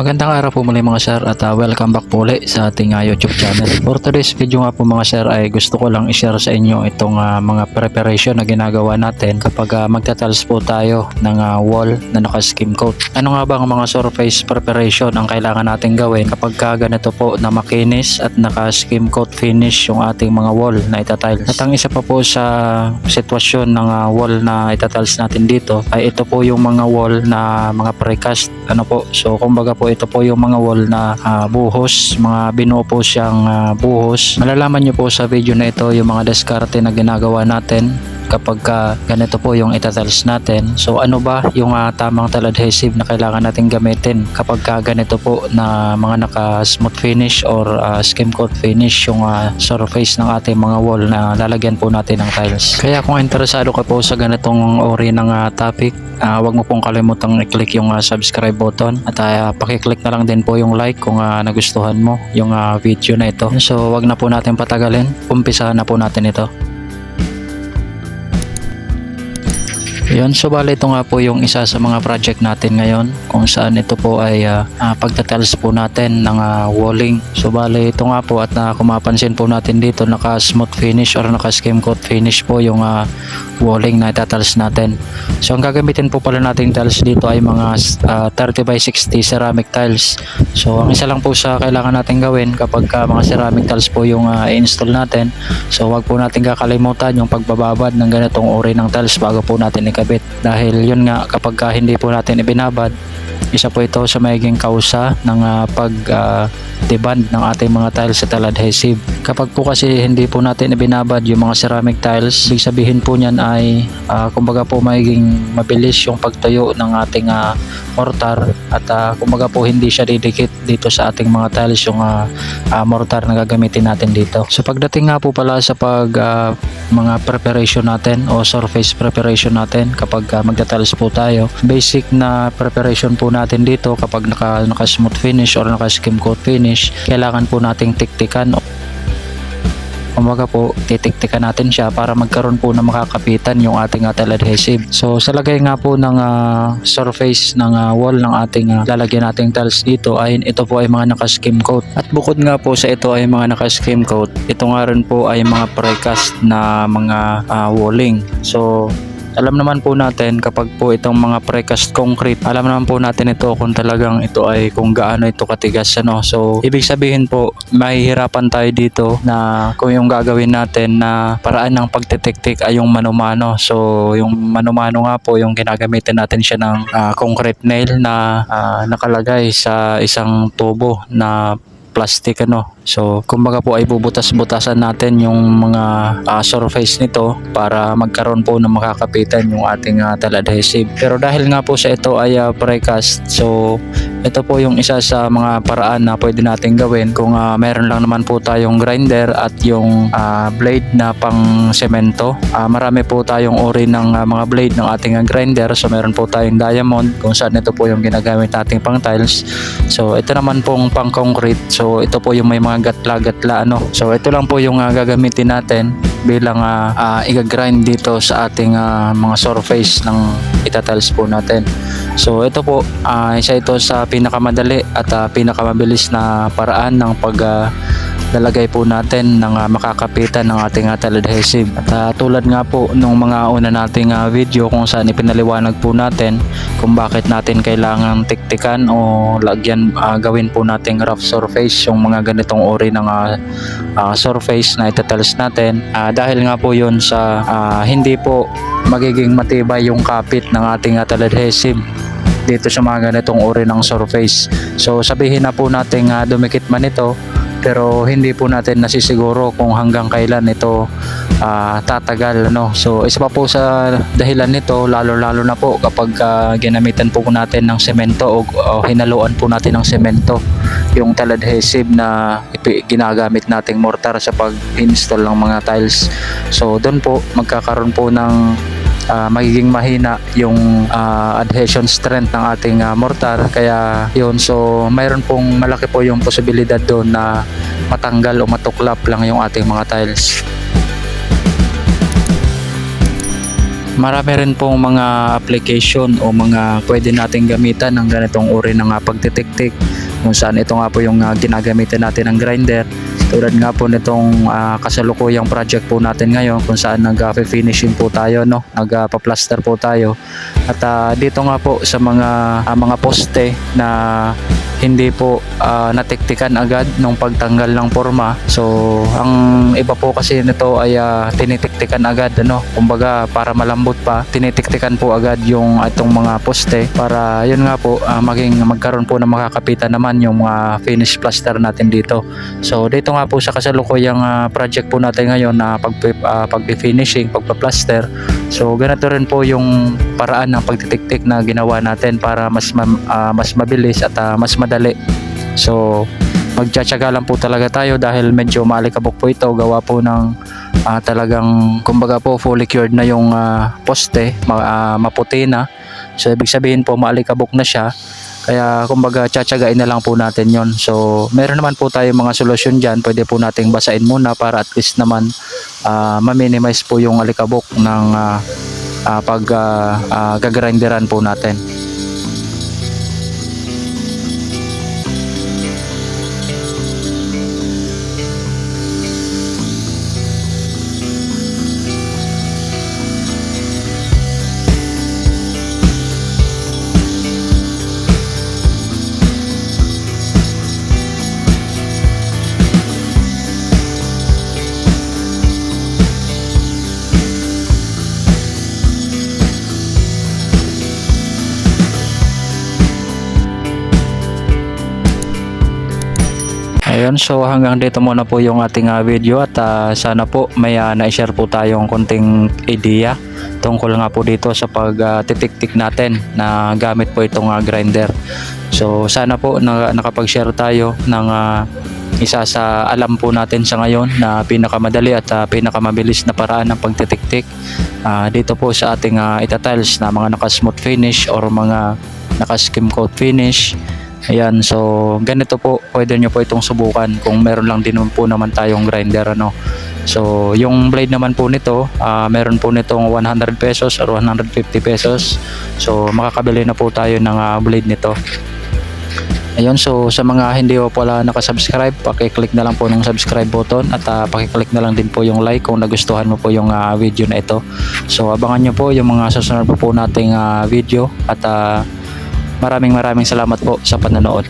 Magandang araw po muli mga sir at uh, welcome back po ulit sa ating uh, YouTube channel. For today's video nga po mga sir ay gusto ko lang i-share sa inyo itong uh, mga preparation na ginagawa natin kapag uh, magtatals po tayo ng uh, wall na naka-skim coat. Ano nga ba ang mga surface preparation ang kailangan natin gawin kapag ka ganito po na makinis at naka-skim coat finish yung ating mga wall na itatiles. At ang isa pa po sa sitwasyon ng uh, wall na itatiles natin dito ay ito po yung mga wall na mga precast ano po. So kumbaga po ito po yung mga wall na ah, buhos, mga binuo po siyang ah, buhos. Malalaman nyo po sa video na ito yung mga diskarte na ginagawa natin kapag ka ganito po yung itatiles natin. So ano ba yung ah, tamang tal adhesive na kailangan natin gamitin kapag ka ganito po na mga naka smooth finish or ah, skim coat finish yung ah, surface ng ating mga wall na lalagyan po natin ng tiles. Kaya kung interesado ka po sa ganitong ori ng ah, topic, ah, wag mo pong kalimutang i-click yung ah, subscribe button at ah, pakiclick na lang din po yung like kung ah, nagustuhan mo yung ah, video na ito. So wag na po natin patagalin, umpisahan na po natin ito. Yun, so bali ito nga po yung isa sa mga project natin ngayon kung saan ito po ay uh, pagtatels po natin ng ah, walling. So bali ito nga po at na kung mapansin po natin dito naka smooth finish or naka skim coat finish po yung ah, walling na itatels natin. So ang gagamitin po pala nating tiles dito ay mga ah, 30 by 60 ceramic tiles. So ang isa lang po sa kailangan natin gawin kapag ka mga ceramic tiles po yung ah, i-install natin. So wag po natin kakalimutan yung pagbababad ng ganitong uri ng tiles bago po natin ikabit. Dahil yun nga kapag ka hindi po natin ibinabad, isa po ito sa magiging kausa ng ah, pag ah, deband ng ating mga tiles sa tile adhesive. Kapag po kasi hindi po natin ibinabad yung mga ceramic tiles, ibig sabihin po niyan ay ah, kumbaga po magiging mabilis yung pagtuyo ng ating ah, mortar at ah, kumbaga po hindi siya didikit dito sa ating mga tiles yung ah, ah, mortar na gagamitin natin dito. So pagdating nga po pala sa pag ah, mga preparation natin o surface preparation natin kapag uh, magta-tiles po tayo, basic na preparation po natin dito kapag naka, naka smooth finish or naka skim coat finish, kailangan po nating tiktikan kumbaga po titiktikan natin siya para magkaroon po ng makakapitan yung ating uh, tile adhesive. So sa lagay nga po ng ah, surface ng ah, wall ng ating ah, lalagyan nating tiles dito ay ito po ay mga naka-skim coat. At bukod nga po sa ito ay mga naka-skim coat, ito nga rin po ay mga precast na mga ah, walling. So alam naman po natin kapag po itong mga precast concrete, alam naman po natin ito kung talagang ito ay kung gaano ito katigas ano. So ibig sabihin po mahihirapan tayo dito na kung yung gagawin natin na paraan ng pagtitiktik ay yung manumano. So yung manumano nga po yung ginagamitin natin siya ng ah, concrete nail na ah, nakalagay sa isang tubo na plastic ano. So, kumbaga po ay bubutas-butasan natin yung mga ah, surface nito para magkaroon po ng makakapitan yung ating uh, tile adhesive. Pero dahil nga po sa ito ay ah, precast, so ito po yung isa sa mga paraan na pwede natin gawin kung ah, meron lang naman po tayong grinder at yung ah, blade na pang semento. Ah, marami po tayong uri ng ah, mga blade ng ating grinder. So meron po tayong diamond kung saan ito po yung ginagamit nating pang tiles. So ito naman pong pang concrete. So ito po yung may mga gatla-gatla ano. So ito lang po yung ah, gagamitin natin bilang uh, i-grind dito sa ating ah, mga surface ng itatiles po natin. So ito po, ah, isa ito sa pinakamadali at ah, pinakamabilis na paraan ng pag lalagay po natin ng ah, makakapitan ng ating uh, tile adhesive. At ah, tulad nga po nung mga una nating ah, video kung saan ipinaliwanag po natin kung bakit natin kailangan tiktikan o lagyan ah, gawin po nating rough surface yung mga ganitong uri ng ah, ah, surface na itatiles natin. Ah, dahil nga po yun sa ah, hindi po magiging matibay yung kapit ng ating uh, tile adhesive dito sa mga ganitong uri ng surface. So sabihin na po natin uh, dumikit man ito pero hindi po natin nasisiguro kung hanggang kailan ito ah, tatagal ano so isa pa po sa dahilan nito lalo lalo na po kapag ah, ginamitan po natin ng semento o, o hinaluan po natin ng semento yung tile adhesive na ginagamit nating mortar sa pag-install ng mga tiles so doon po magkakaroon po ng ah, magiging mahina yung ah, adhesion strength ng ating ah, mortar. Kaya yun so mayroon pong malaki po yung posibilidad doon na matanggal o matuklap lang yung ating mga tiles. Marami rin pong mga application o mga pwede nating gamitan ng ganitong uri ng ah, pagtitiktik. Kung saan ito nga po yung ginagamitan natin ng grinder tulad nga po nitong ah, kasalukuyang project po natin ngayon kung saan nag-finishing po tayo no? Nagpa-plaster po tayo. At ah, dito nga po sa mga ah, mga poste na hindi po ah, natiktikan agad nung pagtanggal ng forma so ang iba po kasi nito ay ah, tinitiktikan agad ano? Kumbaga para malambot pa tinitiktikan po agad yung itong mga poste para yun nga po ah, maging magkaroon po ng makakapitan naman yung mga finish plaster natin dito. So dito nga po sa kasalukuyang ah, project po natin ngayon na pag uh, pag-finishing pagpa-plaster. So ganito rin po yung paraan ng pagtitiktik na ginawa natin para mas ma- ah, mas mabilis at ah, mas madali. So magtsatsaga lang po talaga tayo dahil medyo maalikabok po ito. Gawa po ng ah, talagang kumbaga po fully cured na yung ah, poste ma- ah, maputi na. So ibig sabihin po maalikabok na siya kaya kumbaga tsatsagain na lang po natin yon so meron naman po tayo mga solusyon dyan. Pwede po nating basain muna para at least naman ah, ma-minimize po yung alikabok ng ah, ah, pag ah, ah, gagrinderan po natin Ayun, so hanggang dito muna po yung ating ah, video at ah, sana po may uh, na-share po tayong konting idea tungkol nga po dito sa pagtitiktik natin na gamit po itong ah, grinder. So sana po na, nakapag-share tayo ng ah, isa sa alam po natin sa ngayon na pinakamadali at ah, pinakamabilis na paraan ng pagtitiktik Ah, dito po sa ating uh, itatiles na mga naka-smooth finish or mga naka-skim coat finish Ayan, so ganito po, pwede nyo po itong subukan kung meron lang din po naman tayong grinder ano. So, yung blade naman po nito, ah, meron po nitong 100 pesos or 150 pesos. So, makakabili na po tayo ng ah, blade nito. Ayun, so sa mga hindi po pala nakasubscribe, pakiclick na lang po ng subscribe button at uh, pakiclick na lang din po yung like kung nagustuhan mo po yung ah, video na ito. So, abangan nyo po yung mga susunod po po nating ah, video at ah, maraming maraming salamat po sa panonood.